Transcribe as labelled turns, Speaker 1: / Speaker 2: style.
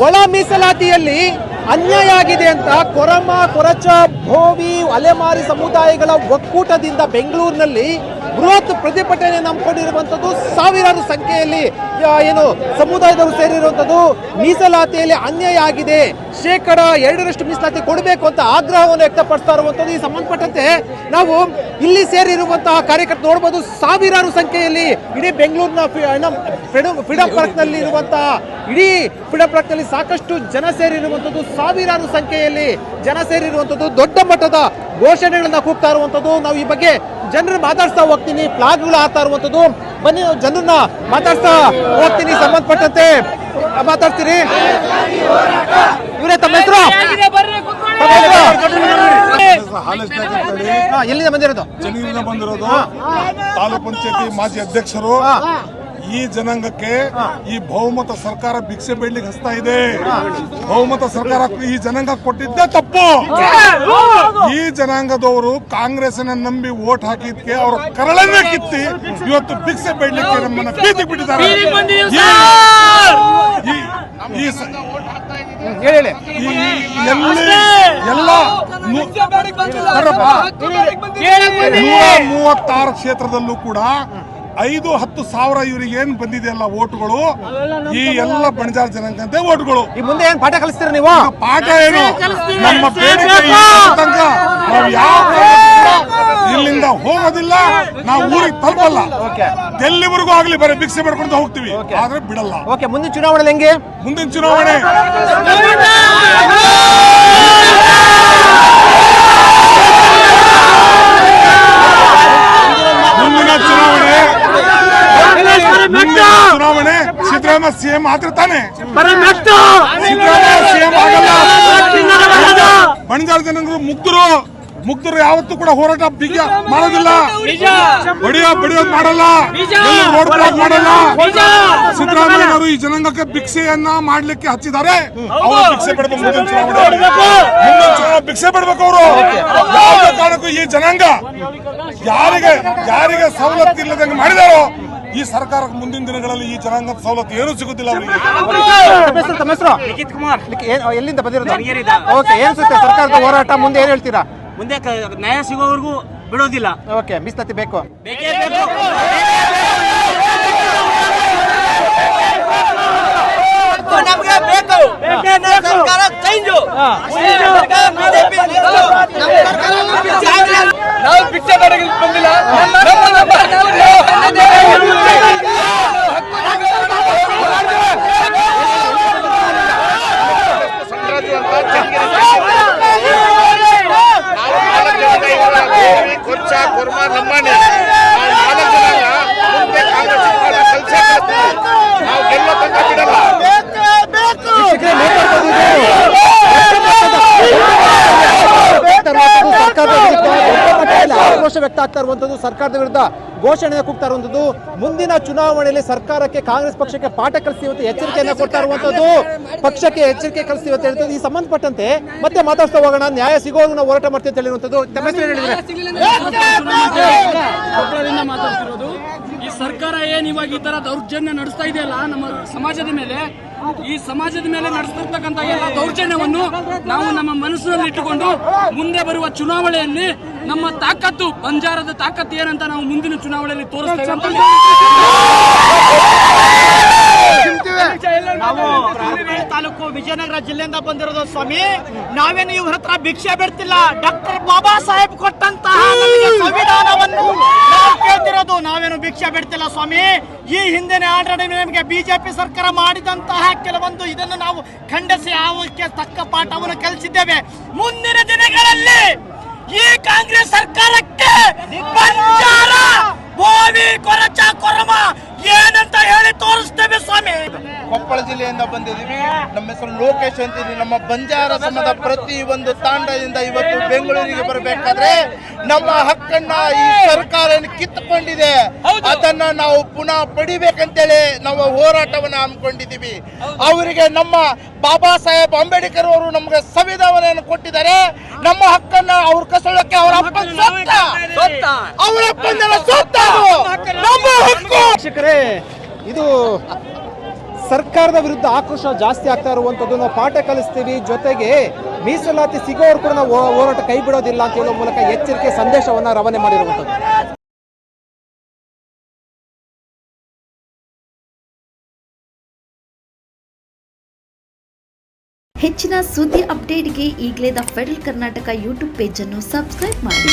Speaker 1: ಒಳ ಮೀಸಲಾತಿಯಲ್ಲಿ ಅನ್ಯಾಯ ಆಗಿದೆ ಅಂತ ಕೊರಮ ಕೊರಚ ಭೋವಿ ಅಲೆಮಾರಿ ಸಮುದಾಯಗಳ ಒಕ್ಕೂಟದಿಂದ ಬೆಂಗಳೂರಿನಲ್ಲಿ ಬೃಹತ್ ಪ್ರತಿಭಟನೆ ನಂಬಿಕೊಂಡಿರುವಂತದ್ದು ಸಾವಿರಾರು ಸಂಖ್ಯೆಯಲ್ಲಿ ಏನು ಸಮುದಾಯದವರು ಸೇರಿರುವಂತದ್ದು ಮೀಸಲಾತಿಯಲ್ಲಿ ಅನ್ಯಾಯ ಆಗಿದೆ. ಶೇಕಡ ಎರಡರಷ್ಟು ಮೀಸಲಾತಿ ಕೊಡಬೇಕು ಅಂತ ಆಗ್ರಹವನ್ನು ವ್ಯಕ್ತಪಡಿಸ್ತಾ ಇರುವಂತದ್ದು ಈ ಸಂಬಂಧಪಟ್ಟಂತೆ ನಾವು ಇಲ್ಲಿ ಸೇರಿರುವಂತಹ ಕಾರ್ಯಕರ್ತ ನೋಡಬಹುದು ಸಾವಿರಾರು ಸಂಖ್ಯೆಯಲ್ಲಿ ಇಡೀ ಬೆಂಗಳೂರಿನ ಫಿ- ಏನು ಫ್ರೀಡಂ ಫ್ರೀಡಂ ಪಾರ್ಕ್ನಲ್ಲಿ ಇರುವಂತಹ ಇಡೀ ಫ್ರೀಡಂ ಪಾರ್ಕ್ನಲ್ಲಿ ಸಾಕಷ್ಟು ಜನ ಸೇರಿರುವಂತದ್ದು ಸಾವಿರಾರು ಸಂಖ್ಯೆಯಲ್ಲಿ ಜನ ಸೇರಿರುವಂತದ್ದು ದೊಡ್ಡ ಮಟ್ಟದ ಘೋಷಣೆಗಳನ್ನ ಕೂಗ್ತಾ ಇರುವಂತದ್ದು ನಾವು ಈ ಬಗ್ಗೆ ಜನರು ಮಾತಾಡ್ತಾ ಹೋಗ್ತೀನಿ. ಫ್ಲಾಗ್ಗಳು ಹಾಕ್ತಾ ಇರುವಂತದ್ದು. ಬನ್ನಿ ನಾವು ಜನರನ್ನ ಮಾತಾಡ್ಸ್ತಾ ಹೋಗ್ತೀನಿ. ಸಂಬಂಧಪಟ್ಟಂತೆ ಮಾತಾಡ್ತೀರಿ ಇವರೇ ತಮ್ಮ ಹೆಸರು? ಎಲ್ಲಿಂದ ಬಂದಿರೋದು?
Speaker 2: ಚೆನ್ನೈಯಿಂದ ಬಂದಿರೋದು. ತಾಲೂಕ್ ಪಂಚಾಯತಿ ಮಾಜಿ ಅಧ್ಯಕ್ಷರು. ಈ ಜನಾಂಗಕ್ಕೆ ಈ ಬಹುಮತ ಸರ್ಕಾರ ಭಿಕ್ಷೆ ಬೇಡ್ಲಿಕ್ಕೆ ಹಸ್ತಾ ಇದೆ. ಬಹುಮತ ಸರ್ಕಾರ ಈ ಜನಾಂಗ ಕೊಟ್ಟಿದ್ದೇ ತಪ್ಪು. ಈ ಜನಾಂಗದವರು ಕಾಂಗ್ರೆಸ್ನ ನಂಬಿ ವೋಟ್ ಹಾಕಿದ್ಕೆ ಅವರ ಕರಳನ್ನೇ ಕಿತ್ತಿ ಇವತ್ತು ಭಿಕ್ಷೆ ಬೇಡ್ಲಿಕ್ಕೆ ನಮ್ಮನ್ನ ಬೀದಿ ಬಿಟ್ಟಿದ್ದಾರೆ. ಎಲ್ಲಿ ನೂರ ಮೂವತ್ತಾರು ಕ್ಷೇತ್ರದಲ್ಲೂ ಕೂಡ ಐದು ಹತ್ತು ಸಾವಿರ ಇವರಿಗೆ ಏನ್ ಬಂದಿದೆಯಲ್ಲ ಓಟ್ಗಳು ಈ ಎಲ್ಲ ಬಣಜಾರ ಜನಾಂಗದ ಓಟ್ಗಳು
Speaker 1: ಈ ಮುಂದೆ ಏನ್ ಪಾಠ ಕಲಿಸ್ತೀರ ನೀವು?
Speaker 2: ಪಾಠ ಏನು? ನಮ್ಮ ಬೇಡಿಕೆ ತನಕ ನಾವು ಯಾವ ಇಲ್ಲಿಂದ ಹೋಗೋದಿಲ್ಲ ನಾವು ಊರಿಗೆ ತಲುಪಲ್ಲ. ಎಲ್ಲಿವರೆಗೂ ಆಗ್ಲಿ ಬರೀ ಭಿಕ್ಷೆ ಮಾಡ್ಕೊಂಡು ಹೋಗ್ತೀವಿ. ಆದ್ರೆ ಬಿಡಲ್ಲ.
Speaker 1: ಓಕೆ ಮುಂದಿನ ಚುನಾವಣೆ ಹೆಂಗೆ?
Speaker 2: ಮುಂದಿನ ಚುನಾವಣೆ ಮುಂದಿನ ಚುನಾವಣೆ ಮುಂದಿನ ಚುನಾವಣೆ ಸಿದ್ದರಾಮಯ್ಯ ಸಿಎಂ ಆದ್ರೆ ಆಗಲ್ಲ ಬಣಜಾರ ಜನರು ಮುಕ್ತರು ಮುಕ್ತರು ಯಾವತ್ತೂ ಕೂಡ ಹೋರಾಟ ಬಿಗ ಮಾಡೋದಿಲ್ಲ. ಬಡಿಯೋ ಬಡಿಯೋದ್ ಮಾಡಲ್ಲ ರೋಡ್ ಬ್ಲಾಕ್ ಮಾಡಲ್ಲ. ಸಿದ್ದರಾಮಯ್ಯನವರು ಈ ಜನಾಂಗಕ್ಕೆ ಭಿಕ್ಷೆಯನ್ನ ಮಾಡ್ಲಿಕ್ಕೆ ಹಚ್ಚಿದ್ದಾರೆ ಅವರು ಭಿಕ್ಷೆ ಬಿಡಬೇಕು ಮುಂದಿನ ಚುನಾವಣೆ ಮುಂದಿನ ಚುನಾವಣೆ ಭಿಕ್ಷೆ ಬಿಡ್ಬೇಕು ಅವರು. ಯಾವುದೇ ಕಾರಣಕ್ಕೂ ಈ ಜನಾಂಗ ಯಾರಿಗೆ ಯಾರಿಗೆ ಸವಲತ್ತು ಇಲ್ಲದಂಗೆ ಮಾಡಿದಾರೋ ಈ ಸರ್ಕಾರಕ್ಕೆ ಮುಂದಿನ ದಿನಗಳಲ್ಲಿ ಈ ಜನಾಂಗದ ಸವಲತ್ತು ಏನೂ ಸಿಗುತ್ತಿಲ್ಲ ಅವರಿಗೆ.
Speaker 1: ಎಲ್ಲಿಂದ ಬಂದಿರೋದು? ಓಕೆ ಏನು ಅನ್ಸುತ್ತೆ ಸರ್ಕಾರದ ಹೋರಾಟ ಮುಂದೆ ಏನು ಹೇಳ್ತೀರಾ?
Speaker 3: ಮುಂದೆ ಕ- ನ್ಯಾಯ ಸಿಗೋವರೆಗೂ ಬಿಡೋದಿಲ್ಲ.
Speaker 1: ಓಕೆ ಮೀಸಲಾತಿ ಬೇಕು.
Speaker 3: ಬೇಕೇ ಬೇಕು.
Speaker 4: ನಮ್ಗೆ ಬೇಕು. ಸರ್ಕಾರ ಚೇಂಜು ನಾವು ಭಿಕ್ಷೆ ಬೇಡಕ್ಕೆ ಬಂದಿಲ್ಲ ನಮ್ಮ- ನಮ್ಮ-
Speaker 5: ಕೊಚ್ಚ ಕುರ್ಮ ನಮ್ಮನೆ ನಾವು ನಾಲ್ಕು ಜನ ಮುಂದೆ ಕಾಂಗ್ರೆಸ್ ಪಾರ್ಟಿ ಸಲ್ಸೆ ನಾವು ಗೆಲ್ಲೋ ತನಕ ಬಿಡಲ್ಲ
Speaker 1: ಸರ್ಕಾರದ ವಿರುದ್ಧ ದೊಡ್ಡ ಮಟ್ಟದಲ್ಲಿ ಆಕ್ರೋಶ ಇರುವಂಥದ್ದು ಸರ್ಕಾರದ ವಿರುದ್ಧ ಘೋಷಣೆ ಕೂಗ್ತಾ ಇರುವಂಥದ್ದು. ಮುಂದಿನ ಚುನಾವಣೆಯಲ್ಲಿ ಸರ್ಕಾರಕ್ಕೆ ಕಾಂಗ್ರೆಸ್ ಪಕ್ಷಕ್ಕೆ ಪಾಠ ಕಲಿಸ್ತೀವಿ ಅಂತ ಎಚ್ಚರಿಕೆಯನ್ನ ಕೊಡ್ತಾ ಇರುವಂಥದ್ದು. ಪಕ್ಷಕ್ಕೆ ಎಚ್ಚರಿಕೆ ಕಲಿಸ್ತೀವಿ ಅಂತ ಹೇಳ್ತದೆ. ಈ ಸಂಬಂಧಪಟ್ಟಂತೆ ಮತ್ತೆ ಮಾತಾಡ್ತಾ ಹೋಗೋಣ. ನ್ಯಾಯ ಸಿಗೋದು ನಾವು ಹೋರಾಟ ಮಾಡ್ತೀವಿ ಅಂತ ಹೇಳಿದ್ರೆ.
Speaker 6: ಮಾತಾಡ್ತಿರೋದು. ಈ ಸರ್ಕಾರ ಏನ್ ಇವಾಗ ಈ ತರ ದೌರ್ಜನ್ಯ ನಡೆಸ್ತಾ ಇದೆಯಲ್ಲ ನಮ್ಮ ಸಮಾಜದ ಮೇಲೆ? ಈ ಸಮಾಜದ ಮೇಲೆ ನಡೆಸ್ತಿರ್ತಕ್ಕಂಥ ಎಲ್ಲ ದೌರ್ಜನ್ಯವನ್ನು ನಾವು ನಮ್ಮ ಮನಸ್ಸಿನಲ್ಲಿ ಇಟ್ಟುಕೊಂಡು ಮುಂದೆ ಬರುವ ಚುನಾವಣೆಯಲ್ಲಿ ನಮ್ಮ ತಾಕತ್ತು ಬಂಜಾರದ ತಾಕತ್ತು ಏನಂತ ನಾವು ಮುಂದಿನ ಚುನಾವಣೆಯಲ್ಲಿ ತೋರಿಸ್ತೇವೆ ಅಂತ
Speaker 4: ತಾಲೂಕು ವಿಜಯನಗರ ಜಿಲ್ಲೆಯಿಂದ ಬಂದಿರೋದು ಸ್ವಾಮಿ. ನಾವೇನು ಇವ್ರ ಹತ್ರ ಭಿಕ್ಷೆ ಬಿಡ್ತಿಲ್ಲ. ಡಾಕ್ಟರ್ ಬಾಬಾ ಸಾಹೇಬ್ ಕೊಟ್ಟಂತಹ ಸಂವಿಧಾನವನ್ನು ನಾವು ಕೇಳ್ತಿರೋದು. ನಾವೇನು ಭಿಕ್ಷೆ ಬಿಡ್ತಿಲ್ಲ ಸ್ವಾಮಿ. ಈ ಹಿಂದಿನ ಆಡಳಿತ ನಮಗೆ ಬಿಜೆಪಿ ಸರ್ಕಾರ ಮಾಡಿದಂತಹ ಕೆಲವೊಂದು ಇದನ್ನು ನಾವು ಖಂಡಿಸಿ ಅವಕ್ಕೆ ತಕ್ಕ ಪಾಠವನ್ನು ಕಲಿಸಿದ್ದೇವೆ. ಮುಂದಿನ ದಿನಗಳಲ್ಲಿ ಈ ಕಾಂಗ್ರೆಸ್ ಸರ್ಕಾರಕ್ಕೆ ಬಂಜಾರ ಬೋವಿ ಕೊರಚ ಕೊರಮ ಏನಂತ ಹೇಳಿ ತೋರಿಸ್ತೇವೆ ಸ್ವಾಮಿ.
Speaker 5: ಕೊಪ್ಪಳ ಜಿಲ್ಲೆಯಿಂದ ಬಂದಿದ್ದೀವಿ. ನಮ್ಮ ಹೆಸರು ಲೋಕೇಶ್ ಅಂತೀವಿ ನಮ್ಮ ಬಂಜಾರ ಸಮದ ಪ್ರತಿ ಒಂದು ತಾಂಡದಿಂದ ಇವತ್ತು ಬೆಂಗಳೂರಿಗೆ ಬರಬೇಕಾದ್ರೆ ನಮ್ಮ ಹಕ್ಕನ್ನ ಈ ಸರ್ಕಾರ ಕಿತ್ತುಕೊಂಡಿದೆ. ಅದನ್ನ ನಾವು ಪುನಃ ಪಡಿಬೇಕಂತೇಳಿ ನಾವು ಹೋರಾಟವನ್ನ ಹಮ್ಮಿಕೊಂಡಿದ್ದೀವಿ. ಅವರಿಗೆ ನಮ್ಮ ಬಾಬಾ ಸಾಹೇಬ್ ಅಂಬೇಡ್ಕರ್ ಅವರು ನಮ್ಗೆ ಸಂವಿಧಾನವನ್ನು ಕೊಟ್ಟಿದ್ದಾರೆ. ನಮ್ಮ ಹಕ್ಕನ್ನ ಅವ್ರ ಕಸಳಕ್ಕೆ ಅವರ ಅಪ್ಪ ಅವರ. ನಮ್ಮ ಹಕ್ಕು
Speaker 1: ವೀಕ್ಷಕರೇ, ಇದು ಸರ್ಕಾರದ ವಿರುದ್ಧ ಆಕ್ರೋಶ ಜಾಸ್ತಿ ಆಗ್ತಾ ಇರುವಂತದ್ದು. ನಾವು ಪಾಠ ಕಲಿಸ್ತೀವಿ, ಜೊತೆಗೆ ಮೀಸಲಾತಿ ಸಿಗೋರು ಕೂಡ ನಾವು ಹೋರಾಟ ಕೈ ಬಿಡೋದಿಲ್ಲ ಅಂತ ಹೇಳೋ ಮೂಲಕ ಎಚ್ಚರಿಕೆ ಸಂದೇಶವನ್ನ ರವಾನೆ ಮಾಡಿರುವಂತದ್ದು.
Speaker 7: ಹೆಚ್ಚಿನ ಸುದ್ದಿ ಅಪ್ಡೇಟ್ಗೆ ಈಗಲೇ ದ ಫೆಡರಲ್ ಕರ್ನಾಟಕ ಯೂಟ್ಯೂಬ್ ಪೇಜನ್ನು ಸಬ್ಸ್ಕ್ರೈಬ್ ಮಾಡಿ.